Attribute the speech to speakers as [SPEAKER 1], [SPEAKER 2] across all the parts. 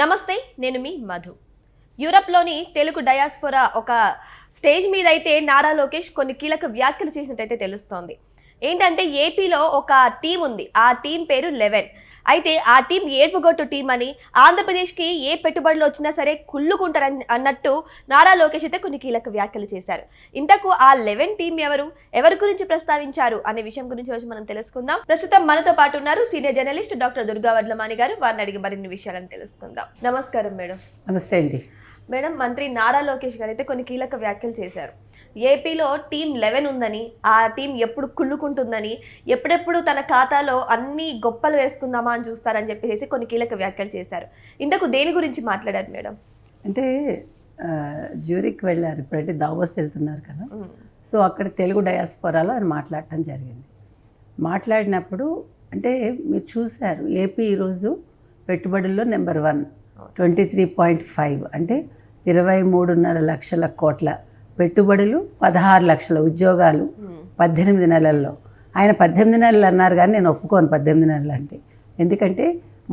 [SPEAKER 1] నమస్తే నేను మీ మధు. యూరప్లోని తెలుగు డయాస్పోరా ఒక స్టేజ్ మీద అయితే నారా లోకేష్ కొన్ని కీలక వ్యాఖ్యలు చేసినట్టయితే తెలుస్తోంది. ఏంటంటే ఏపీలో ఒక టీం ఉంది. ఆ టీం పేరు లెవెన్. అయితే ఆ టీం ఏడుపుగొట్టు టీం అని ఆంధ్రప్రదేశ్కి ఏ పెట్టుబడులు వచ్చినా సరే కుళ్ళుకుంటారని అన్నట్టు నారా లోకేష్ అయితే కొన్ని కీలక వ్యాఖ్యలు చేశారు. ఇంతకు ఆ లెవెన్ టీం ఎవరు? ఎవరి గురించి ప్రస్తావించారు? అనే విషయం గురించి రోజు మనం తెలుసుకుందాం. ప్రస్తుతం మనతో పాటు ఉన్నారు senior journalist doctor Durga Vadlamani garu. వారిని అడిగి మరిన్ని విషయాలను తెలుసుకుందాం. నమస్కారం మేడం.
[SPEAKER 2] నమస్తే అండి.
[SPEAKER 1] మేడం మంత్రి నారా లోకేష్ గారు అయితే కొన్ని కీలక వ్యాఖ్యలు చేశారు. ఏపీలో టీం లెవెన్ ఉందని ఆ టీం ఎప్పుడు కుళ్ళుకుంటుందని ఎప్పుడెప్పుడు తన ఖాతాలో అన్ని గొప్పలు వేసుకుందామా అని చూస్తారని చెప్పేసి కొన్ని కీలక వ్యాఖ్యలు చేశారు. ఇంతకు దేని గురించి మాట్లాడారు మేడం?
[SPEAKER 2] అంటే జ్యూరిక్ వెళ్ళారు. ఇప్పుడంటే దావోస్ వెళ్తున్నారు కదా. సో అక్కడ తెలుగు డయాస్పోరాలో ఆయన మాట్లాడటం జరిగింది. మాట్లాడినప్పుడు అంటే మీరు చూశారు ఏపీ ఈరోజు పెట్టుబడుల్లో number one twenty three point five అంటే ఇరవై మూడున్నర లక్షల కోట్ల పెట్టుబడులు పదహారు లక్షల ఉద్యోగాలు పద్దెనిమిది నెలల్లో. ఆయన పద్దెనిమిది నెలలు అన్నారు కానీ నేను ఒప్పుకోను పద్దెనిమిది నెలలు అంటే. ఎందుకంటే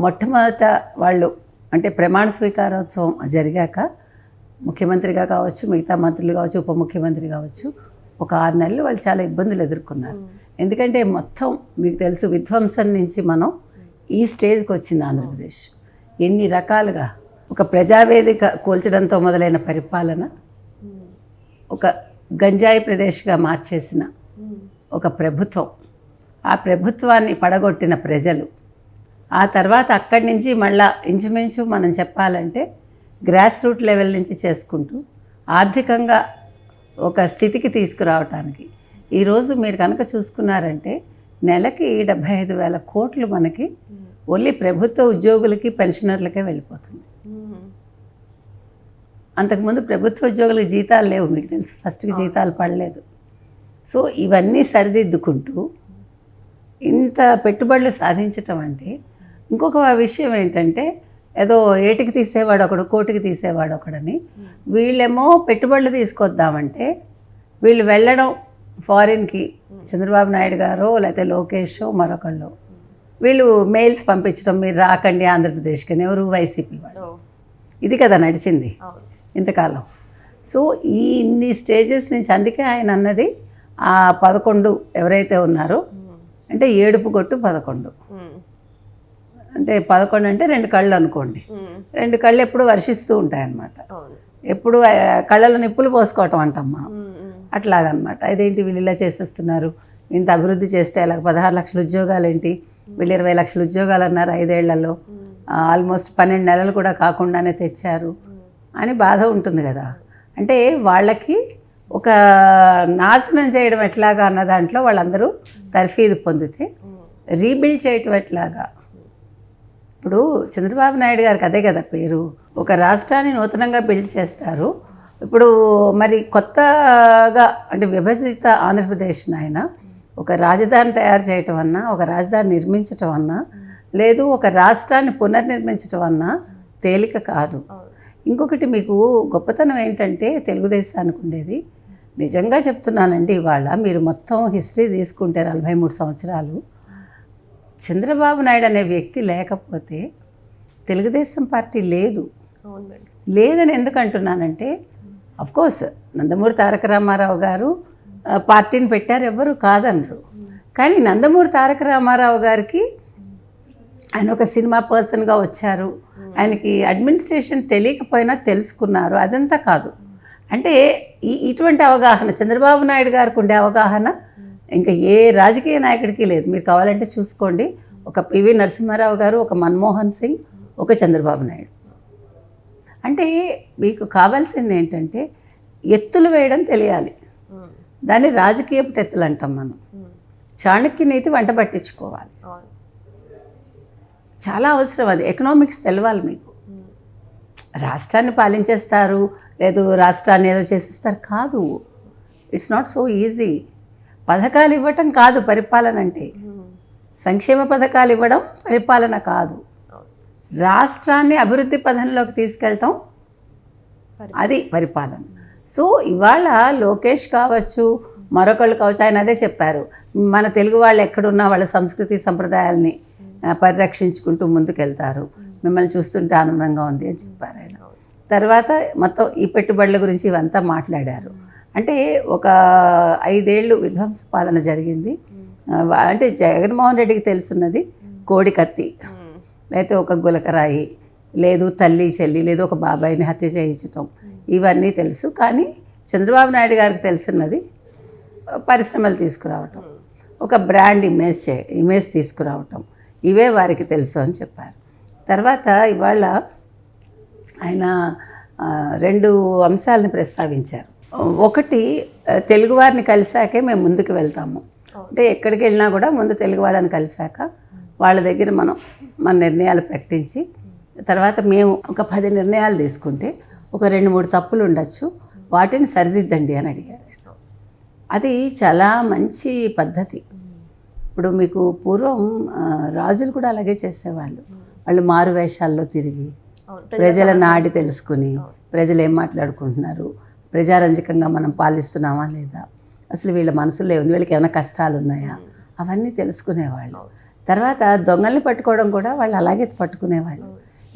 [SPEAKER 2] మొట్టమొదట వాళ్ళు అంటే ప్రమాణ స్వీకారోత్సవం జరిగాక ముఖ్యమంత్రిగా కావచ్చు మిగతా మంత్రులు కావచ్చు ఉప ముఖ్యమంత్రి కావచ్చు ఒక ఆరు నెలలు వాళ్ళు చాలా ఇబ్బందులు ఎదుర్కొన్నారు. ఎందుకంటే మొత్తం మీకు తెలుసు విధ్వంసం నుంచి మనం ఈ స్టేజ్కి వచ్చింది ఆంధ్రప్రదేశ్. ఎన్ని రకాలుగా ఒక ప్రజావేదిక కూల్చడంతో మొదలైన పరిపాలన ఒక గంజాయి ప్రదేశ్గా మార్చేసిన ఒక ప్రభుత్వం. ఆ ప్రభుత్వాన్ని పడగొట్టిన ప్రజలు. ఆ తర్వాత అక్కడి నుంచి మళ్ళా ఇంచుమించు మనం చెప్పాలంటే గ్రాస్ రూట్ లెవెల్ నుంచి చేసుకుంటూ ఆర్థికంగా ఒక స్థితికి తీసుకురావటానికి. ఈరోజు మీరు కనుక చూసుకున్నారంటే నెలకి డెబ్భై ఐదు వేల కోట్లు మనకి ఓన్లీ ప్రభుత్వ ఉద్యోగులకి పెన్షనర్లకే వెళ్ళిపోతుంది. అంతకుముందు ప్రభుత్వ ఉద్యోగులకు జీతాలు లేవు మీకు తెలుసు. ఫస్ట్కి జీతాలు పడలేదు. సో ఇవన్నీ సరిదిద్దుకుంటూ ఇంత పెట్టుబడులు సాధించటం అంటే ఇంకొక విషయం ఏంటంటే ఏదో ఏటికి తీసేవాడు ఒకడు కోటికి తీసేవాడు ఒకడని వీళ్ళేమో పెట్టుబడులు తీసుకొద్దామంటే వీళ్ళు వెళ్ళడం ఫారిన్కి చంద్రబాబు నాయుడు గారో లేకపోతే లోకేష్ మరొకళ్ళు. వీళ్ళు మెయిల్స్ పంపించడం మీరు రాకండి ఆంధ్రప్రదేశ్కి అని ఎవరు వైసీపీ వాళ్ళు. ఇది కదా నడిచింది. ఇంతకాలం. సో ఈ ఇన్ని స్టేజెస్ నుంచి అందుకే ఆయన అన్నది ఆ పదకొండు ఎవరైతే ఉన్నారో అంటే ఏడుపు కొట్టు పదకొండు. అంటే పదకొండు అంటే రెండు కళ్ళు అనుకోండి. రెండు కళ్ళు ఎప్పుడు వర్షిస్తూ ఉంటాయి అన్నమాట
[SPEAKER 1] అవును.
[SPEAKER 2] ఎప్పుడు కళ్ళలో నిప్పులు పోసుకోవటం అంటాం మనం అట్లాగనమాట. ఇదేంటి వీళ్ళు ఇలా చేసేస్తున్నారు? ఇంత అభివృద్ధి చేస్తే అలాగ పదహారు లక్షల ఉద్యోగాలు ఏంటి వీళ్ళు ఇరవై లక్షల ఉద్యోగాలు అన్నారు ఐదేళ్ళలో ఆల్మోస్ట్ పన్నెండు నెలలు కూడా కాకుండానే తెచ్చారు. అని బాధ ఉంటుంది కదా. అంటే వాళ్ళకి ఒక నాశనం చేయడం ఎట్లాగా అన్న దాంట్లో వాళ్ళందరూ తర్ఫీదు పొందితే రీబిల్డ్ చేయటం ఎట్లాగా? ఇప్పుడు చంద్రబాబు నాయుడు గారికి అదే కదా పేరు. ఒక రాష్ట్రాన్ని నూతనంగా బిల్డ్ చేస్తారు. ఇప్పుడు మరి కొత్తగా అంటే విభజిత ఆంధ్రప్రదేశ్ ఆయన ఒక రాజధాని తయారు చేయటం అన్నా ఒక రాజధాని నిర్మించటం అన్నా లేదు ఒక రాష్ట్రాన్ని పునర్నిర్మించటం అన్నా తేలిక కాదు. ఇంకొకటి మీకు గొప్పతనం ఏంటంటే తెలుగుదేశానికి ఉండేది. నిజంగా చెప్తున్నానండి ఇవాళ మీరు మొత్తం హిస్టరీ తీసుకుంటే నలభై మూడు సంవత్సరాలు. చంద్రబాబు నాయుడు అనే వ్యక్తి లేకపోతే తెలుగుదేశం పార్టీ లేదు. లేదని ఎందుకు అంటున్నానంటే కోర్స్ నందమూరి తారక రామారావు గారు పార్టీని పెట్టారు ఎవ్వరు కాదనరు. కానీ నందమూరి తారక రామారావు గారికి ఆయన ఒక సినిమా పర్సన్గా వచ్చారు. ఆయనకి అడ్మినిస్ట్రేషన్ తెలియకపోయినా తెలుసుకున్నారు. అదంతా కాదు. అంటే ఈ ఇటువంటి అవగాహన చంద్రబాబు నాయుడు గారికి ఉండే అవగాహన ఇంకా ఏ రాజకీయ నాయకుడికి లేదు. మీరు కావాలంటే చూసుకోండి. ఒక పివి నరసింహారావు గారు ఒక మన్మోహన్ సింగ్ ఒక చంద్రబాబు నాయుడు. అంటే మీకు కావాల్సింది ఏంటంటే ఎత్తులు వేయడం తెలియాలి. దాన్ని రాజకీయపు ఎత్తులు అంటాం మనం. చాణక్య నీతి వంట పట్టించుకోవాలి. చాలా అవసరం అది. ఎకనామిక్స్ తెలవాలి మీకు. రాష్ట్రాన్ని పాలించేస్తారు లేదు రాష్ట్రాన్ని ఏదో చేసేస్తారు కాదు. ఇట్స్ నాట్ సో ఈజీ పథకాలు ఇవ్వటం కాదు పరిపాలన అంటే. సంక్షేమ పథకాలు ఇవ్వడం పరిపాలన కాదు. రాష్ట్రాన్ని అభివృద్ధి పథంలోకి తీసుకెళ్ళటం అది పరిపాలన. సో ఇవాళ లోకేష్ కావచ్చు మరొకళ్ళు కావచ్చు ఆయన అదే చెప్పారు. మన తెలుగు వాళ్ళు ఎక్కడున్నా వాళ్ళ సంస్కృతి సంప్రదాయాల్ని పరిరక్షించుకుంటూ ముందుకెళ్తారు. మిమ్మల్ని చూస్తుంటే ఆనందంగా ఉంది అని చెప్పారు ఆయన. తర్వాత మొత్తం ఈ పెట్టుబడుల గురించి ఇవంతా మాట్లాడారు. అంటే ఒక ఐదేళ్ళు విధ్వంస పాలన జరిగింది. అంటే జగన్మోహన్ రెడ్డికి తెలుసున్నది కోడి కత్తి. లేకపోతే ఒక గులకరాయి లేదు తల్లి చెల్లి లేదు ఒక బాబాయిని హత్య చేయించటం. ఇవన్నీ తెలుసు. కానీ చంద్రబాబు నాయుడు గారికి తెలుసున్నది పరిశ్రమలు తీసుకురావటం. ఒక బ్రాండ్ ఇమేజ్ చే ఇమేజ్ తీసుకురావటం. ఇవే వారికి తెలుసు అని చెప్పారు. తర్వాత ఇవాళ ఆయన రెండు అంశాలను ప్రస్తావించారు. ఒకటి తెలుగువారిని తెలుగు వారిని కలిసాకే మేము ముందుకు వెళ్తాము. అంటే ఎక్కడికి వెళ్ళినా కూడా ముందు తెలుగు వాళ్ళని కలిసాక వాళ్ళ దగ్గర మనం మన నిర్ణయాలు ప్రకటించి తర్వాత మేము ఒక పది నిర్ణయాలు తీసుకుంటే ఒక రెండు మూడు తప్పులు ఉండొచ్చు వాటిని సరిదిద్దండి అని అడిగారు. అది చాలా మంచి పద్ధతి. ఇప్పుడు మీకు పూర్వం రాజులు కూడా అలాగే చేసేవాళ్ళు. వాళ్ళు మారు వేషాల్లో తిరిగి ప్రజల నాడి తెలుసుకుని ప్రజలు ఏం మాట్లాడుకుంటున్నారు? ప్రజారంజకంగా మనం పాలిస్తున్నామా లేదా? అసలు వీళ్ళ మనసులో ఏముంది వీళ్ళకి ఏమైనా కష్టాలు ఉన్నాయా అవన్నీ తెలుసుకునేవాళ్ళు. తర్వాత దొంగల్ని పట్టుకోవడం కూడా వాళ్ళు అలాగే పట్టుకునేవాళ్ళు.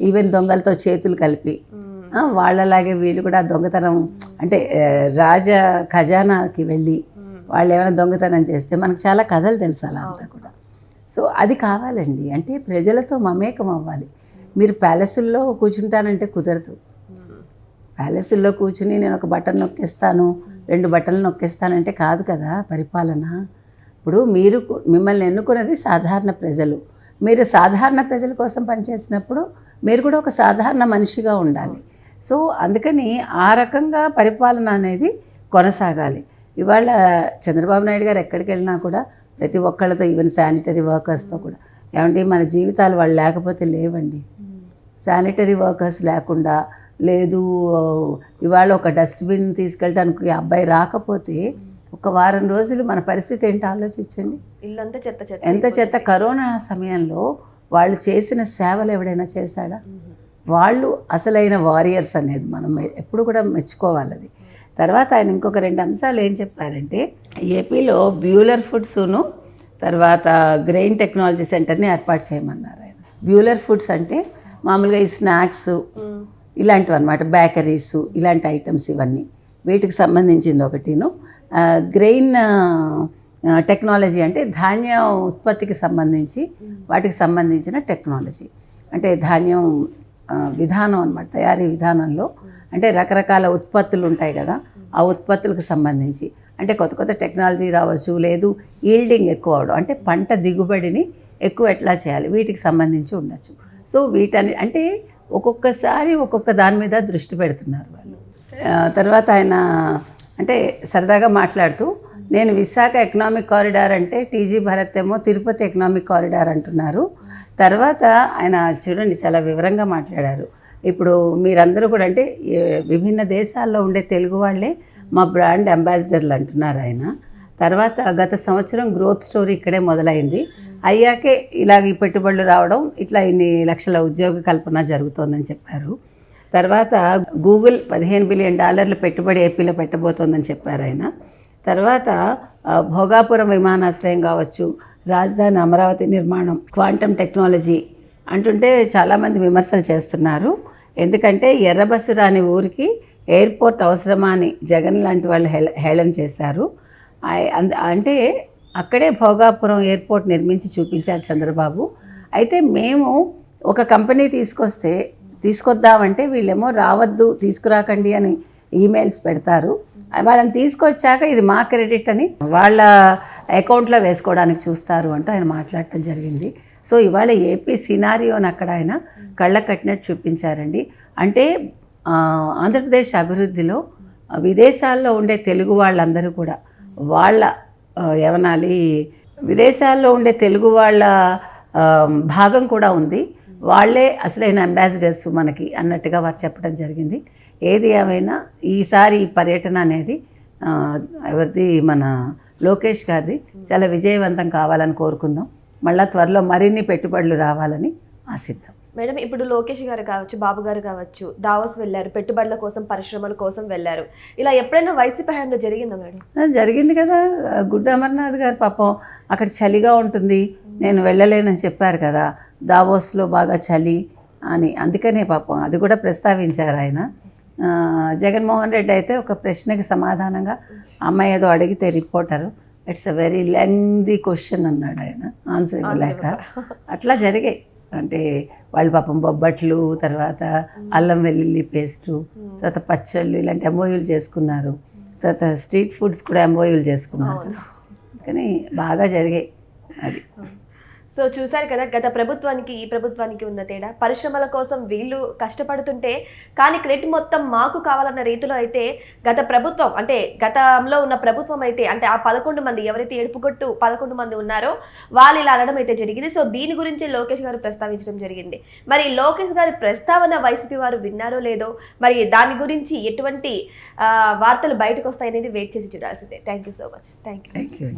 [SPEAKER 2] ఈవెన్ దొంగలతో చేతులు కలిపి వాళ్ళలాగే వీళ్ళు కూడా దొంగతనం అంటే రాజ ఖజానాకి వెళ్ళి వాళ్ళు ఏమైనా దొంగతనం చేస్తే మనకు చాలా కథలు తెలుసు అలా అంతా కూడా. సో అది కావాలండి. అంటే ప్రజలతో మమేకం అవ్వాలి. మీరు ప్యాలెసుల్లో కూర్చుంటానంటే కుదరదు. ప్యాలెసుల్లో కూర్చుని నేను ఒక బటన్ నొక్కిస్తాను రెండు బట్టలు నొక్కిస్తానంటే కాదు కదా పరిపాలన. ఇప్పుడు మీరు మిమ్మల్ని ఎన్నుకున్నది సాధారణ ప్రజలు. మీరు సాధారణ ప్రజల కోసం పనిచేసినప్పుడు మీరు కూడా ఒక సాధారణ మనిషిగా ఉండాలి. సో అందుకని ఆ రకంగా పరిపాలన అనేది కొనసాగాలి. ఇవాళ చంద్రబాబు నాయుడు గారు ఎక్కడికి వెళ్ళినా కూడా ప్రతి ఒక్కళ్ళతో ఈవెన్ శానిటరీ వర్కర్స్తో కూడా. ఏమంటే మన జీవితాలు వాళ్ళు లేకపోతే లేవండి. శానిటరీ వర్కర్స్ లేకుండా లేదు ఇవాళ ఒక డస్ట్బిన్ తీసుకెళ్ళడానికి ఈ అబ్బాయి రాకపోతే ఒక వారం రోజులు మన పరిస్థితి ఏంటో? ఆలోచించండి.
[SPEAKER 1] ఇల్లంతా చెత్త చెత్త
[SPEAKER 2] ఎంత చెత్త? కరోనా సమయంలో వాళ్ళు చేసిన సేవలు ఎవడైనా చేశాడా? వాళ్ళు అసలైన వారియర్స్ అనేది మనం ఎప్పుడు కూడా మెచ్చుకోవాలి అది. తర్వాత ఆయన ఇంకొక రెండు అంశాలు ఏం చెప్పారంటే ఏపీలో బ్యూలర్ ఫుడ్స్ను తర్వాత గ్రెయిన్ టెక్నాలజీ సెంటర్ని ఏర్పాటు చేయమన్నారు ఆయన. బ్యూలర్ ఫుడ్స్ అంటే మామూలుగా ఈ స్నాక్స్ ఇలాంటివి అనమాట బేకరీస్ ఇలాంటి ఐటమ్స్ ఇవన్నీ. వీటికి సంబంధించింది ఒకటిను. గ్రెయిన్ టెక్నాలజీ అంటే ధాన్య ఉత్పత్తికి సంబంధించి వాటికి సంబంధించిన టెక్నాలజీ. అంటే ధాన్యం విధానం అనమాట తయారీ విధానంలో. అంటే రకరకాల ఉత్పత్తులు ఉంటాయి కదా ఆ ఉత్పత్తులకు సంబంధించి. అంటే కొత్త కొత్త టెక్నాలజీ రావచ్చు లేదు ఈల్డింగ్ ఎక్కువ అవడం. అంటే పంట దిగుబడిని ఎక్కువ ఎట్లా చేయాలి వీటికి సంబంధించి ఉండొచ్చు. సో వీటని అంటే ఒక్కొక్కసారి ఒక్కొక్క దాని మీద దృష్టి పెడుతున్నారు వాళ్ళు. తర్వాత ఆయన అంటే సరదాగా మాట్లాడుతూ నేను విశాఖ ఎకనామిక్ కారిడార్ అంటే టీజీ భరత్ ఏమో తిరుపతి ఎకనామిక్ కారిడార్ అంటున్నారు. తర్వాత ఆయన చూడండి చాలా వివరంగా మాట్లాడారు. ఇప్పుడు మీరందరూ కూడా అంటే విభిన్న దేశాల్లో ఉండే తెలుగు వాళ్ళే మా బ్రాండ్ అంబాసిడర్లు అంటున్నారు ఆయన. తర్వాత గత సంవత్సరం గ్రోత్ స్టోరీ ఇక్కడే మొదలైంది. అయ్యాకే ఇలాగ ఈ పెట్టుబడులు రావడం ఇట్లా ఇన్ని లక్షల ఉద్యోగ కల్పన జరుగుతోందని చెప్పారు. తర్వాత గూగుల్ పదిహేను బిలియన్ డాలర్ల పెట్టుబడి ఏపీలో పెట్టబోతోందని చెప్పారు ఆయన. తర్వాత భోగాపురం విమానాశ్రయం కావచ్చు రాజధాని అమరావతి నిర్మాణం క్వాంటమ్ టెక్నాలజీ అంటుంటే చాలామంది విమర్శలు చేస్తున్నారు. ఎందుకంటే ఎర్రబస్సు రాని ఊరికి ఎయిర్పోర్ట్ అవసరమా అని జగన్ లాంటి వాళ్ళు హేళ హేళన చేశారు. అంటే అక్కడే భోగాపురం ఎయిర్పోర్ట్ నిర్మించి చూపించారు చంద్రబాబు. అయితే మేము ఒక కంపెనీ తీసుకొస్తే తీసుకొద్దామంటే వీళ్ళేమో రావద్దు తీసుకురాకండి అని ఈమెయిల్స్ పెడతారు. వాళ్ళని తీసుకొచ్చాక ఇది మా క్రెడిట్ అని వాళ్ళ అకౌంట్లో వేసుకోవడానికి చూస్తారు అంటూ ఆయన మాట్లాడటం జరిగింది. సో ఇవాళ ఏపీ సినారియోని అక్కడ ఆయన కళ్ళ కట్టినట్టు చూపించారండి. అంటే ఆంధ్రప్రదేశ్ అభివృద్ధిలో విదేశాల్లో ఉండే తెలుగు వాళ్ళందరూ కూడా వాళ్ళ ఏమనాలి విదేశాల్లో ఉండే తెలుగు వాళ్ళ భాగం కూడా ఉంది. వాళ్ళే అసలైన అంబాసిడర్స్ మనకి అన్నట్టుగా వారు చెప్పడం జరిగింది. ఏది ఏమైనా ఈసారి పర్యటన అనేది ఎవరిది మన లోకేష్ గారిది. చాలా విజయవంతం కావాలని కోరుకుందాం. మళ్ళా త్వరలో మరిన్ని పెట్టుబడులు రావాలని ఆశిద్దాం.
[SPEAKER 1] మేడం ఇప్పుడు లోకేష్ గారు కావచ్చు బాబు గారు కావచ్చు దావోస్ వెళ్ళారు పెట్టుబడుల కోసం పరిశ్రమల కోసం వెళ్ళారు. ఇలా ఎప్పుడైనా వైసీపీ హయాంలో జరిగిందా మేడం?
[SPEAKER 2] జరిగింది కదా. గుడ్డ అమర్నాథ్ గారు పాపం అక్కడ చలిగా ఉంటుంది. నేను వెళ్ళలేనని చెప్పారు కదా. దావోస్లో బాగా చలి అని. అందుకనే పాపం అది కూడా ప్రస్తావించారు ఆయన. జగన్మోహన్ రెడ్డి అయితే ఒక ప్రశ్నకి సమాధానంగా అమ్మాయి ఏదో అడిగితే reporter. It's a very lengthy question అన్నాడు ఆయన. ఆన్సర్ ఇవ్వలేక. అట్లా జరిగాయి. అంటే వాళ్ళు పాపం బొబ్బట్లు తర్వాత అల్లం వెల్లుల్లి పేస్టు తర్వాత పచ్చళ్ళు ఇలాంటి ఎంఓయూలు చేసుకున్నారు. తర్వాత స్ట్రీట్ ఫుడ్స్ కూడా ఎంఓయూలు చేసుకున్నారు. కానీ బాగా జరిగాయి అది.
[SPEAKER 1] సో చూశారు కదా గత ప్రభుత్వానికి ఈ ప్రభుత్వానికి ఉన్న తేడా. పరిశ్రమల కోసం వీళ్ళు కష్టపడుతుంటే కానీ క్రెడిట్ మొత్తం మాకు కావాలన్న రీతిలో అయితే గత ప్రభుత్వం అంటే గతంలో ఉన్న ప్రభుత్వం అయితే అంటే ఆ పదకొండు మంది ఎవరైతే ఎడుపుగొట్టు పదకొండు మంది ఉన్నారో వాళ్ళు ఇలా అనడం అయితే జరిగింది. సో దీని గురించి లోకేష్ గారు ప్రస్తావించడం జరిగింది. మరి లోకేష్ గారి ప్రస్తావన వైసీపీ వారు విన్నారో లేదో మరి దాని గురించి ఎటువంటి వార్తలు బయటకు వస్తాయనేది వెయిట్ చేసి చూడాల్సిందే. Thank you so much thank you
[SPEAKER 2] thank you